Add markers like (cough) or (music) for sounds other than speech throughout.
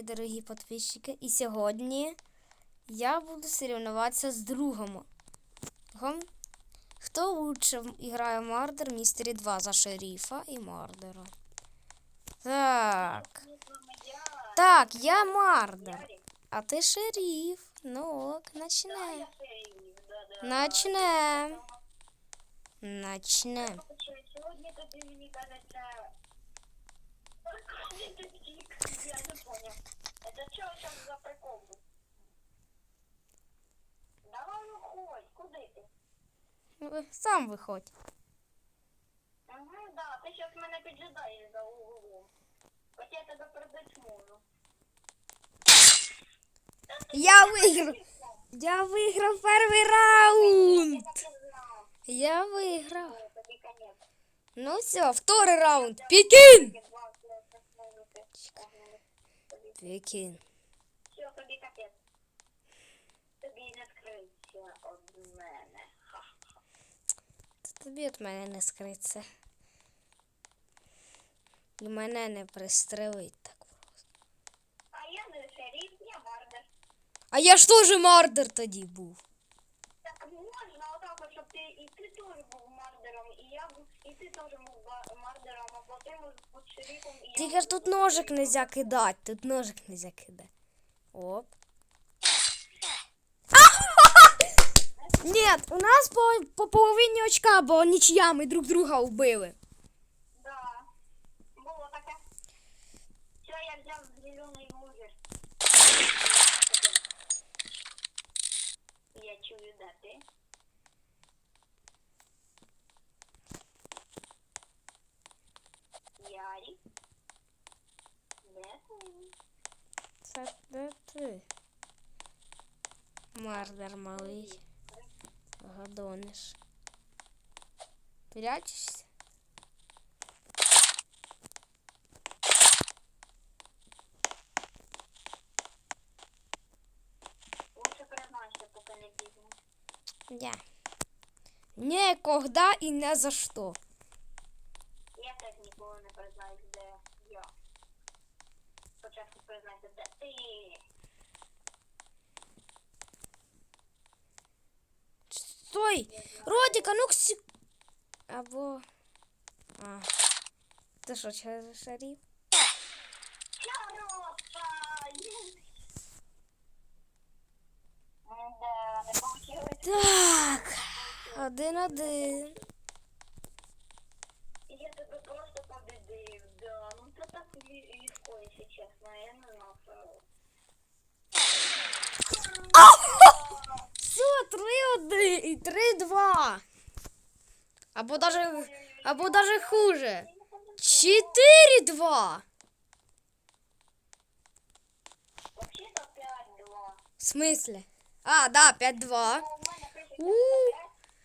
мої дорогі підписчики. І сьогодні я буду соревноватися з другом. Хто лучше грає Мардер Містері 2 за шерифа і Мардера? Так. Так, я Мардер. А ти шериф. Ну ок, начнем. Начнем. Начнем. Я не понял. Это что сейчас за прикол? Давай виходь, куди ти? Сам виходь. Ага, да, ти зараз мене піджидаєш за углом. Хоч я тебе прибити можу. Я виграв. Я виграв перший раунд. Я виграв. Ну все, второй раунд. Пекин. тобі- Пекин. Все, тобі капець. Тобі не скриється від мене. Ха-ха. Та тобі від мене не скриться. І мене не пристрелить так просто. А я не шериф, я мардер. А я ж теж мардер тоді був. Так можна отак, от, щоб ти і ти теж був мардером, і я був, і ти теж був мардером, а потім був шерифом, і я Тільки ж тут ножик нельзя кидати, тут ножик нельзя кидати. Оп. (laughs) Нет, у нас по, по половині очка, бо нічия ми друг друга вбили. Да. Було таке. Все, я взяв зелений лузер. Я чую, де ти. Ярі. Де ти? Це де ти? Мардер малий. Гадониш. Прячешся? Лучше признайся, поки не пізно. Я. Нікогда і не за що. Я теж ніколи не признаюсь, де я. Спочатку признайся, де ти. Стой! Родик, а ну ксі... Або... А. Ти що, ще шарів? Хороша! Да, не получилось. Так. Один-один. Я тебе просто победив, да. Ну це так лі- легко, якщо чесно. Я не знав, що... Все, три-один і три-два. Або даже, або даже хуже. Чотири-два. Взагалі-то 5-2. В смысле? А, да, 5-2. Ну, у мене пише У.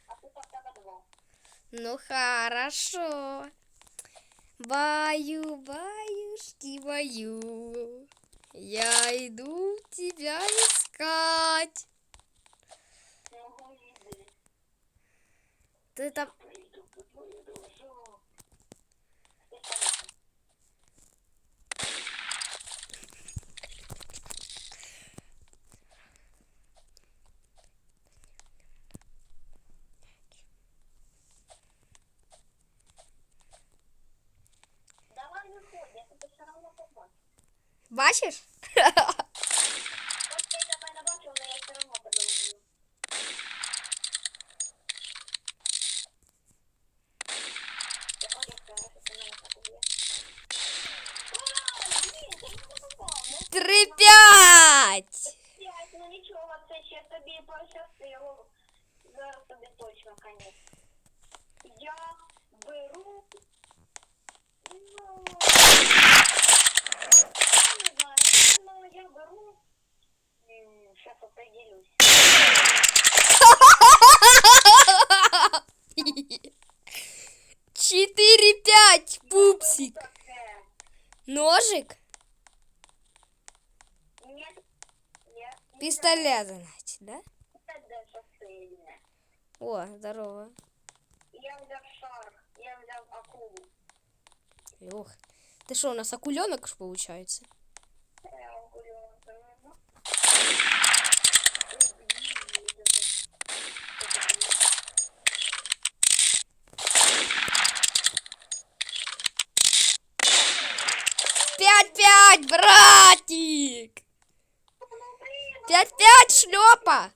5, тут в тебе 2. Ну хорошо. Баю, баюшки, баю. Я иду тебя искать. Ты там... Давай все равно побачу. (laughs) Я беру. Ну, не знаю, ну я беру. Зараз определюсь. Четыре-пять, пупсик. Таке. Ножик? Пистолет, значит, да? Дуже сильне. О, здорово. Я взяв шар, я взяв акулу. Ох. Ты что, у нас акуленок ж получается? Э, ну. Пять-пять, братик! Ну, Пять-пять, шлепа!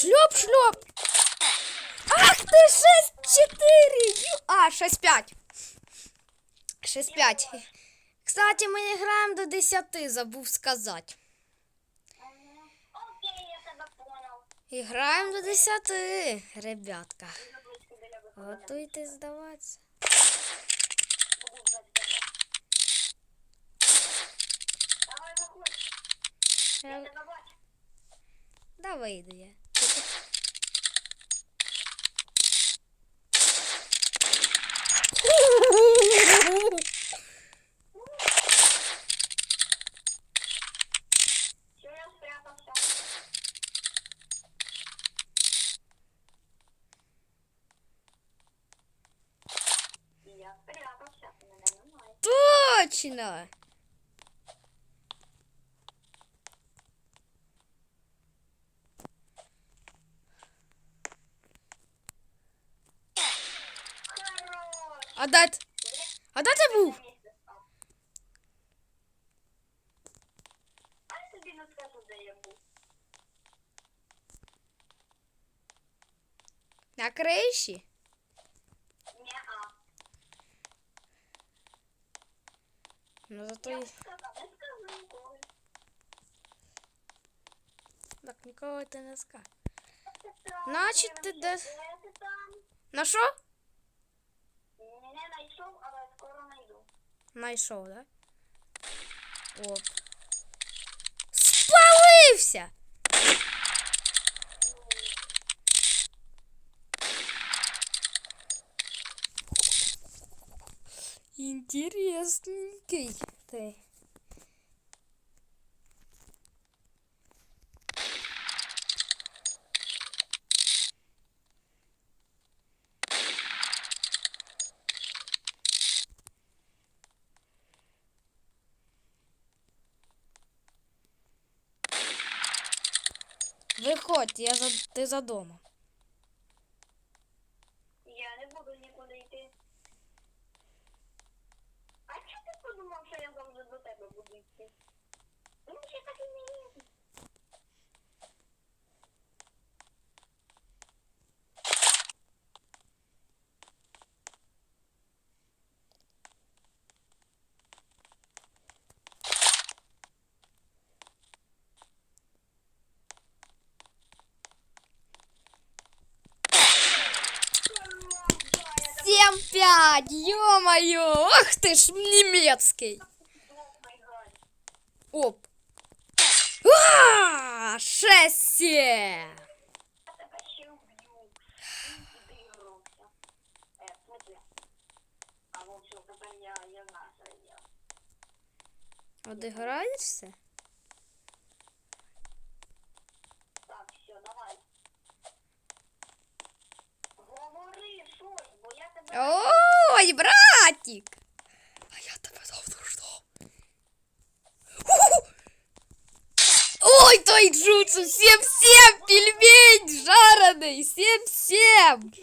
Шльоп-шльоп. Ах ти 6-4! А, 6-5. 6-5. Кстати, ми не граємо до 10, забув сказати. Окей, я. Играем до 10, ребятка. Готуйте здаватися. Давай виходь. Я... Давай йду я. macină. A dat! A dat abu! Ти там, Значить, ти дивимося, десь- де ти там? На що? Не знайшов, але скоро знайду. Найшов, да? Оп. Спалився! Интересненький ты. Виходь, я за... ти за домом. Я не буду нікуди йти. А чого ти подумав, що я завжди до тебе буду йти? Ну, ще так і не є. Пять, ё-моё, ах ты ж немецкий. Оп. А, шесть семь. Я тебе ще вб'ю. Іди ігровся. Е, в смысле? А вот все, тепер я, я знаю, що я. Одиграєшся? Так, все, давай. Говори щось, бо я тебе... Ой, братик. Ой, той джутсу, 7-7, пельмень жареный, 7-7.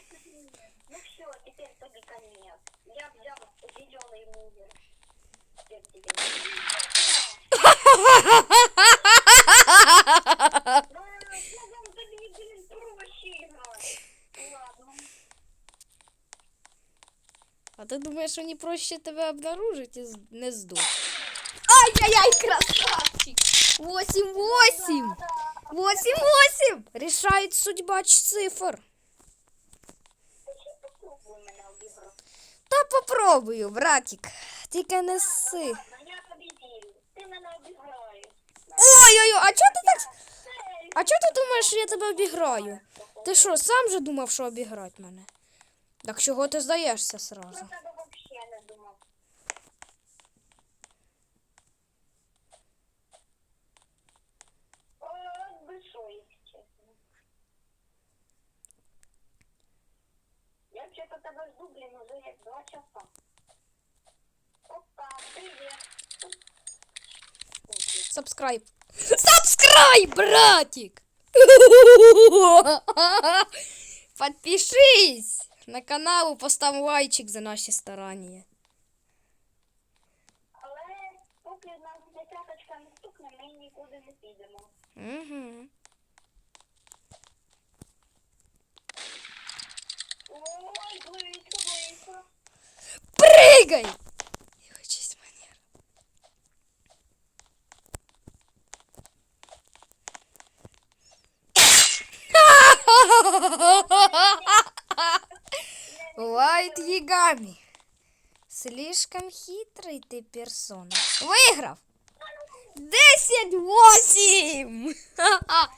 Ну все, теперь тобі конец. Я взяв зеленый мувер. Теперь тебе. Ну, я вам тобі, блин, проще играть. Ладно. А ти думаєш, мені проще тебе обнаружить і з- не здох? Ай-яй-яй, красавчик! 8-8! 8-8! Рішають судьба цифр. Та попробую, братик. Тільки не обіграєш. Ой-ой-ой, а чого ти так. А чого ти думаєш, що я тебе обіграю? Ти що, сам же думав, що обіграти мене? Так чого ти здаєшся сразу? Вообще-то тебе жду, блин, уже як два часа. Опа, привет. Сабскрайб. Сабскрайб, братик! (laughs) Подпишись на канал и поставь лайчик за наши старания. цяточка не стукне, ми нікуди не підемо. Угу. Пригай! Його честь манера. Лайт Ягами. Слишком хитрый ты персона. Выиграв! 10-8! Так,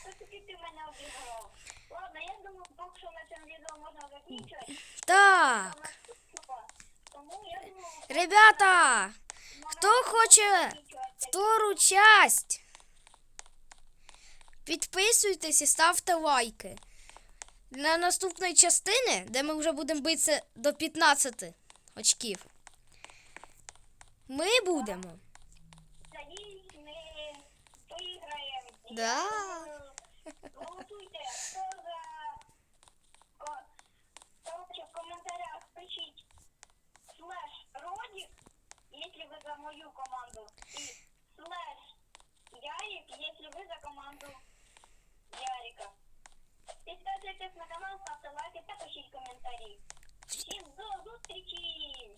все-таки ти мене обіграв. Ладно, я думаю, поки що на цьому відео можна закінчувати. Так, Ребята, хто хоче втору часть, підписуйтесь і ставте лайки. Для наступної частини, де ми вже будемо битися до 15 очків, ми будемо. Да. Голосуйте, команду Ярика. Підписуйтесь на канал, ставте лайки та пишіть коментарі. Всім до зустрічі!